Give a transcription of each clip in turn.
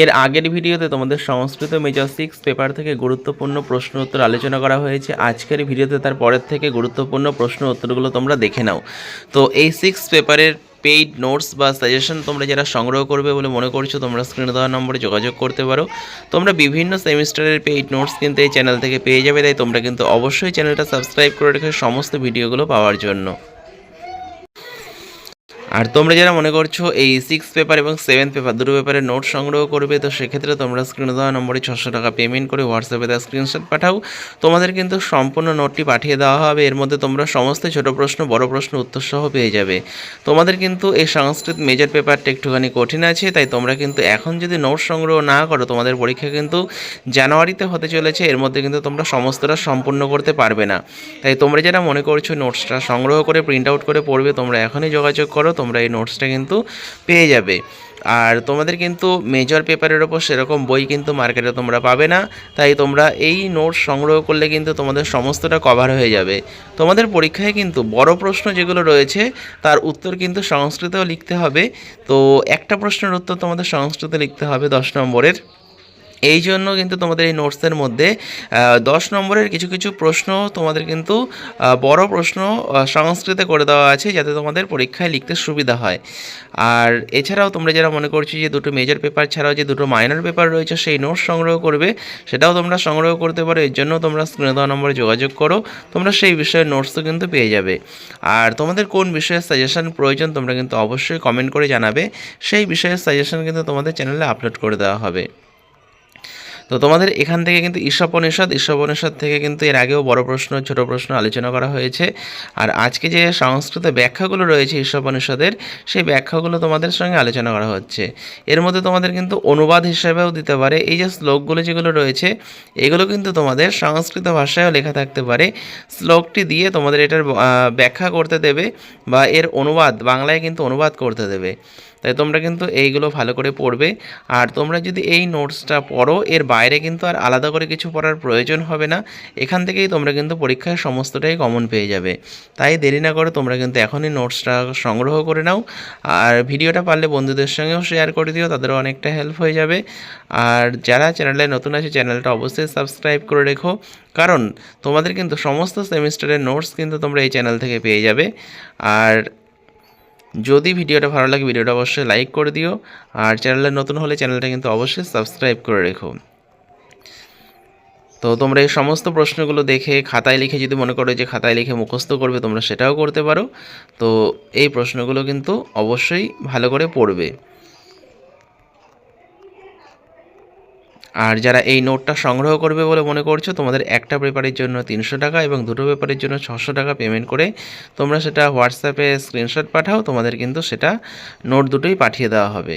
এর আগের ভিডিওতে তোমাদের সংস্কৃত মেজর সিক্স পেপার থেকে গুরুত্বপূর্ণ প্রশ্ন উত্তর আলোচনা করা হয়েছে। আজকের ভিডিওতে তার পরের থেকে গুরুত্বপূর্ণ প্রশ্ন উত্তরগুলো তোমরা দেখে নাও। তো এই সিক্স পেপারের পেইড নোটস বা সাজেশন তোমরা যারা সংগ্রহ করবে বলে মনে করছ, তোমরা স্ক্রিনে দেওয়া নম্বরে যোগাযোগ করতে পারো। তোমরা বিভিন্ন সেমিস্টারের পেইড নোটস কিন্তু এই চ্যানেল থেকে পেয়ে যাবে, তাই তোমরা কিন্তু অবশ্যই চ্যানেলটা সাবস্ক্রাইব করে রেখে সমস্ত ভিডিওগুলো পাওয়ার জন্য। আর তোমরা যারা মনে করছ এই সিক্স পেপার এবং সেভেন পেপার দুটো পেপারে নোট সংগ্রহ করবে, তো সেক্ষেত্রে তোমরা স্ক্রিনে দেওয়া নম্বরে ছশো টাকা পেমেন্ট করে হোয়াটসঅ্যাপে তার স্ক্রিনশট পাঠাও। তোমাদের কিন্তু সম্পূর্ণ নোটটি পাঠিয়ে দেওয়া হবে। এর মধ্যে তোমরা সমস্ত ছোট প্রশ্ন, বড় প্রশ্ন উত্তর সহ পেয়ে যাবে। তোমাদের কিন্তু এই সংস্কৃত মেজর পেপারটা একটুখানি কঠিন আছে, তাই তোমরা কিন্তু এখন যদি নোট সংগ্রহ না করো, তোমাদের পরীক্ষা কিন্তু জানুয়ারিতে হতে চলেছে। এর মধ্যে কিন্তু তোমরা সমস্তটা সম্পূর্ণ করতে পারবে না। তাই তোমরা যারা মনে করছ নোটসটা সংগ্রহ করে প্রিন্ট আউট করে পড়বে, তোমরা এখনই যোগাযোগ করো। তোমরা এই নোটসটা কিন্তু পেয়ে যাবে। আর তোমাদের কিন্তু মেজর পেপারের ওপর সেরকম বই কিন্তু মার্কেটে তোমরা পাবে না, তাই তোমরা এই নোটস সংগ্রহ করলে কিন্তু তোমাদের সমস্তটা কভার হয়ে যাবে। তোমাদের পরীক্ষায় কিন্তু বড় প্রশ্ন যেগুলো রয়েছে, তার উত্তর কিন্তু সংস্কৃতেও লিখতে হবে। তো একটা প্রশ্নের উত্তর তোমাদের সংস্কৃতে লিখতে হবে দশ নম্বরের। এই জন্য কিন্তু তোমাদের এই নোটসের মধ্যে দশ নম্বরের কিছু কিছু প্রশ্ন তোমাদের কিন্তু বড় প্রশ্ন সংস্কৃতে করে দেওয়া আছে যাতে তোমাদের পরীক্ষায় লিখতে সুবিধা হয়। আর এছাড়াও তোমরা যারা মনে করছ যে দুটো মেজর পেপার ছাড়াও যে দুটো মাইনর পেপার রয়েছে, সেই নোটস সংগ্রহ করবে, সেটাও তোমরা সংগ্রহ করতে পারো। এর জন্য তোমরা স্ক্রিনে দেওয়া নম্বরে যোগাযোগ করো, তোমরা সেই বিষয়ের নোটসও কিন্তু পেয়ে যাবে। আর তোমাদের কোন বিষয়ের সাজেশন প্রয়োজন তোমরা কিন্তু অবশ্যই কমেন্ট করে জানাবে। সেই বিষয়ের সাজেশন কিন্তু তোমাদের চ্যানেলে আপলোড করে দেওয়া হবে। তো তোমাদের এখান থেকে কিন্তু ঈশাপনিষদ ঈশাপনিষদ থেকে কিন্তু এর আগেও বড় প্রশ্ন, ছোট প্রশ্ন আলোচনা করা হয়েছে। আর আজকে যে সংস্কৃত ব্যাখ্যাগুলো রয়েছে ঈশাপনিষদের সেই ব্যাখ্যাগুলো তোমাদের সঙ্গে আলোচনা করা হচ্ছে। এর মধ্যে তোমাদের কিন্তু অনুবাদ হিসেবেও দিতে পারে। এই যে শ্লোকগুলো যেগুলো রয়েছে, এগুলো কিন্তু তোমাদের সংস্কৃত ভাষায়ও লেখা থাকতে পারে। শ্লোকটি দিয়ে তোমাদের এটার ব্যাখ্যা করতে দেবে বা এর অনুবাদ, বাংলায় কিন্তু অনুবাদ করতে দেবে। তাই তোমরা কিন্তু এইগুলো ভালো করে পড়বে। আর তোমরা যদি এই নোটসটা পড়ো, এর বাইরে কিন্তু আর আলাদা করে কিছু পড়ার প্রয়োজন হবে না। এখান থেকেই তোমরা কিন্তু পরীক্ষায় সমস্তটাই কমন পেয়ে যাবে। তাই দেরি না করে তোমরা কিন্তু এখনই নোটসটা সংগ্রহ করে নাও। আর ভিডিওটা পারলে বন্ধুদের সঙ্গেও শেয়ার করে দিও, তাদেরও অনেকটা হেল্প হয়ে যাবে। আর যারা চ্যানেলে নতুন আছে, চ্যানেলটা অবশ্যই সাবস্ক্রাইব করে রেখো। কারণ তোমাদের কিন্তু সমস্ত সেমিস্টারের নোটস কিন্তু তোমরা এই চ্যানেল থেকে পেয়ে যাবে। আর যদি ভিডিওটা ভালো লাগে, ভিডিওটা অবশ্যই লাইক করে দিও। আর চ্যানেলে নতুন হলে চ্যানেলটা কিন্তু অবশ্যই সাবস্ক্রাইব করে রেখো। তো তোমরা এই সমস্ত প্রশ্নগুলো দেখে, খাতায় লিখে, যদি মনে করো যে খাতায় লিখে মুখস্থ করবে, তোমরা সেটাও করতে পারো। তো এই প্রশ্নগুলো কিন্তু অবশ্যই ভালো করে পড়বে। আর যারা এই নোটটা সংগ্রহ করবে বলে মনে করছ, তোমাদের একটা পেপারের জন্য তিনশো টাকা এবং দুটো পেপারের জন্য ছশো টাকা পেমেন্ট করে তোমরা সেটা হোয়াটসঅ্যাপে স্ক্রিনশট পাঠাও, তোমাদের কিন্তু সেটা নোট দুটোই পাঠিয়ে দেওয়া হবে।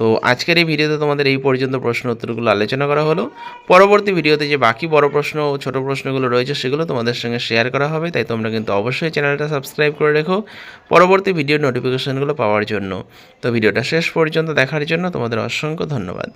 তো আজকের এই ভিডিওতে তোমাদের এই পর্যন্ত প্রশ্ন উত্তরগুলো আলোচনা করা হলো। পরবর্তী ভিডিওতে যে বাকি বড় প্রশ্ন ও ছোটো প্রশ্নগুলো রয়েছে সেগুলো তোমাদের সঙ্গে শেয়ার করা হবে, তাই তোমরা কিন্তু অবশ্যই চ্যানেলটা সাবস্ক্রাইব করে রেখো পরবর্তী ভিডিওর নোটিফিকেশনগুলো পাওয়ার জন্য। তো ভিডিওটা শেষ পর্যন্ত দেখার জন্য তোমাদের অসংখ্য ধন্যবাদ।